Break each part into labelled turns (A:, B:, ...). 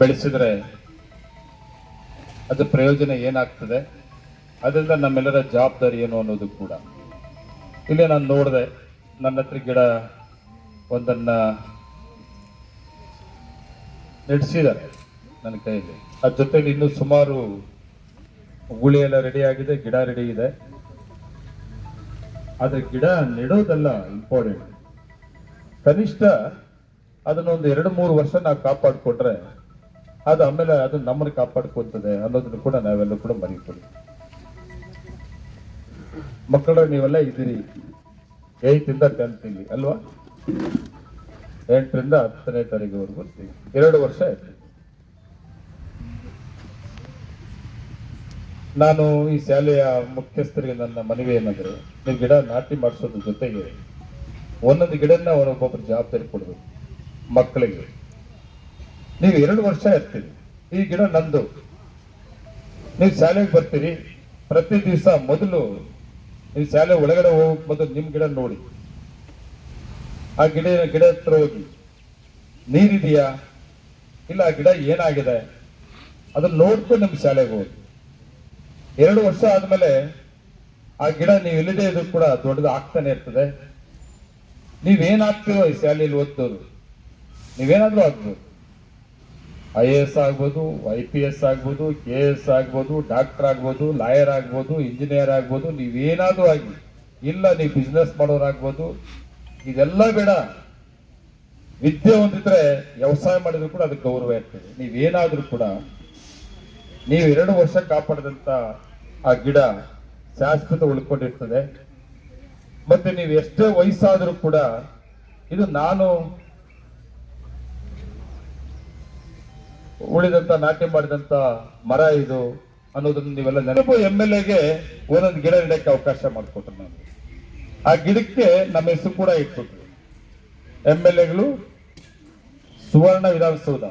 A: ಬೆಳೆಸಿದ್ರೆ ಅದು ಪ್ರಯೋಜನ ಏನಾಗ್ತದೆ? ಅದರಿಂದ ನಮ್ಮೆಲ್ಲರ ಜವಾಬ್ದಾರಿ ಏನು ಅನ್ನೋದು ಕೂಡ. ಇಲ್ಲಿ ನಾನು ನೋಡಿದೆ, ನನ್ನ ಹತ್ರ ಗಿಡ ಒಂದನ್ನು ನೆಡ್ಸಿದ್ದಾರೆ ನನ್ನ ಕೈಯಲ್ಲಿ. ಅದ್ರ ಜೊತೆಲಿ ಇನ್ನೂ ಸುಮಾರು ಗುಳಿ ಎಲ್ಲ ರೆಡಿ ಆಗಿದೆ, ಗಿಡ ರೆಡಿ ಇದೆ. ಆದರೆ ಗಿಡ ನೆಡೋದಲ್ಲ ಇಂಪಾರ್ಟೆಂಟ್ ಕನಿಷ್ಠ ಅದನ್ನೊಂದು ಎರಡು ಮೂರು ವರ್ಷ ನಾವು ಕಾಪಾಡ್ಕೊಂಡ್ರೆ ಅದು ಆಮೇಲೆ ಅದು ನಮ್ಮನ್ನು ಕಾಪಾಡ್ಕೊಂತದೆ ಅನ್ನೋದನ್ನು ಕೂಡ ನಾವೆಲ್ಲ ಕೂಡ ಮರಿಕೊಳ್ಳಿ ಮಕ್ಕಳು, ನೀವೆಲ್ಲ ಇದ್ದೀರಿ. ಏಯ್ತಿಂದ ಇಲ್ಲಿ ಅಲ್ವಾ? ಎಂಟರಿಂದ ಹತ್ತನೇ ತಾರೀಕುವರೆಗೂ ಬರ್ತೀವಿ ಎರಡು ವರ್ಷ ಆಯ್ತು. ನಾನು ಈ ಶಾಲೆಯ ಮುಖ್ಯಸ್ಥರಿಗೆ ನನ್ನ ಮನವಿ ಏನಂದ್ರೆ, ನೀವು ಗಿಡ ನಾಟಿ ಮಾಡಿಸೋದ್ರ ಜೊತೆಗೆ ಒಂದೊಂದು ಗಿಡನ ಒಬ್ಬೊಬ್ಬರು ಜವಾಬ್ದಾರಿ ಕೊಡಬೇಕು ಮಕ್ಕಳಿಗೆ. ನೀವು ಎರಡು ವರ್ಷ ಇರ್ತೀರಿ. ಈ ಗಿಡ ನಂದು. ನೀವು ಶಾಲೆಗೆ ಬರ್ತೀರಿ. ಪ್ರತಿ ದಿವಸ ಮೊದಲು ನೀವು ಶಾಲೆ ಒಳಗಡೆ ಹೋಗಕ್ ಮೊದಲು ನಿಮ್ ಗಿಡ ನೋಡಿ. ಆ ಗಿಡ ಗಿಡ ಹತ್ರ ಹೋಗಿ. ನೀರಿದೆಯಾ? ಇಲ್ಲ, ಆ ಗಿಡ ಏನಾಗಿದೆ? ಅದನ್ನ ನೋಡ್ಕೊಂಡು ನಿಮ್ ಶಾಲೆಗೆ ಹೋಗಿ. ಎರಡು ವರ್ಷ ಆದ್ಮೇಲೆ ಆ ಗಿಡ ನೀವು ಇಲ್ಲದೆ ಇದ್ರು ಕೂಡ ದೊಡ್ಡದು ಆಗ್ತಾನೆ ಇರ್ತದೆ. ನೀವೇನಾಗ್ತೀರೋ ಈ ಶಾಲೆಯಲ್ಲಿ ಓದ್ತೋರು ನೀವೇನಾದ್ರೂ ಆಗ್ಬೋದು. ಐ ಎ ಎಸ್ ಆಗ್ಬೋದು, ಐ ಪಿ ಎಸ್ ಆಗ್ಬೋದು, ಕೆ ಎಸ್ ಆಗ್ಬೋದು, ಡಾಕ್ಟರ್ ಆಗ್ಬೋದು, ಲಾಯರ್ ಆಗ್ಬೋದು, ಇಂಜಿನಿಯರ್ ಆಗ್ಬೋದು, ನೀವೇನಾದರೂ ಆಗಿ ಇಲ್ಲ ನೀವು ಬಿಸ್ನೆಸ್ ಮಾಡೋರಾಗ್ಬೋದು, ಇದೆಲ್ಲ ಬೇಡ. ವಿದ್ಯೆ ಹೊಂದಿದ್ರೆ ವ್ಯವಸಾಯ ಮಾಡಿದ್ರು ಕೂಡ ಅದಕ್ಕೆ ಗೌರವ ಇರ್ತದೆ. ನೀವೇನಾದರೂ ಕೂಡ ನೀವು ಎರಡು ವರ್ಷ ಕಾಪಾಡಿದಂಥ ಆ ಗಿಡ ಶಾಶ್ವತ ಉಳ್ಕೊಂಡಿರ್ತದೆ. ಮತ್ತೆ ನೀವು ಎಷ್ಟೇ ವಯಸ್ಸಾದರೂ ಕೂಡ ಇದು ನಾನು ಉಳಿದಂತ ನಾಟ್ಯ ಮಾಡಿದಂತ ಮರ ಇದು ಅನ್ನೋದನ್ನ ನೀವೆಲ್ಲ ನೆನಪು. ಎಂ ಎಲ್ ಎಗೆ ಒಂದೊಂದು ಗಿಡ ನೆಡಕ್ಕೆ ಅವಕಾಶ ಮಾಡಿಕೊಟ್ರು ನಾನು. ಆ ಗಿಡಕ್ಕೆ ನಮ್ಮ ಹೆಸರು ಕೂಡ ಇಟ್ಬಿಟ್ರು. ಎಂ ಎಲ್ ಎಗಳು ಸುವರ್ಣ ವಿಧಾನಸೌಧ.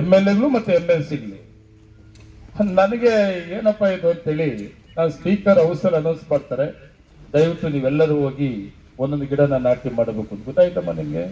A: ಎಂ ಎಲ್ ಎಗಳು ಮತ್ತೆ ಎಂ ಎಲ್ ಸಿಗಳು ನನಗೆ ಏನಪ್ಪ ಇದು ಅಂತೇಳಿ, ನಾನು ಸ್ಪೀಕರ್ ಹೌಸಲ್ಲಿ ಅನೌನ್ಸ್ ಮಾಡ್ತಾರೆ. ದಯವಿಟ್ಟು ನೀವೆಲ್ಲರೂ ಹೋಗಿ ಒಂದೊಂದು ಗಿಡನ ನಾಟಿ ಮಾಡಬೇಕು ಅಂತ ಗೊತ್ತಾಯ್ತಮ್ಮ ನಿಮ್ಗೆ?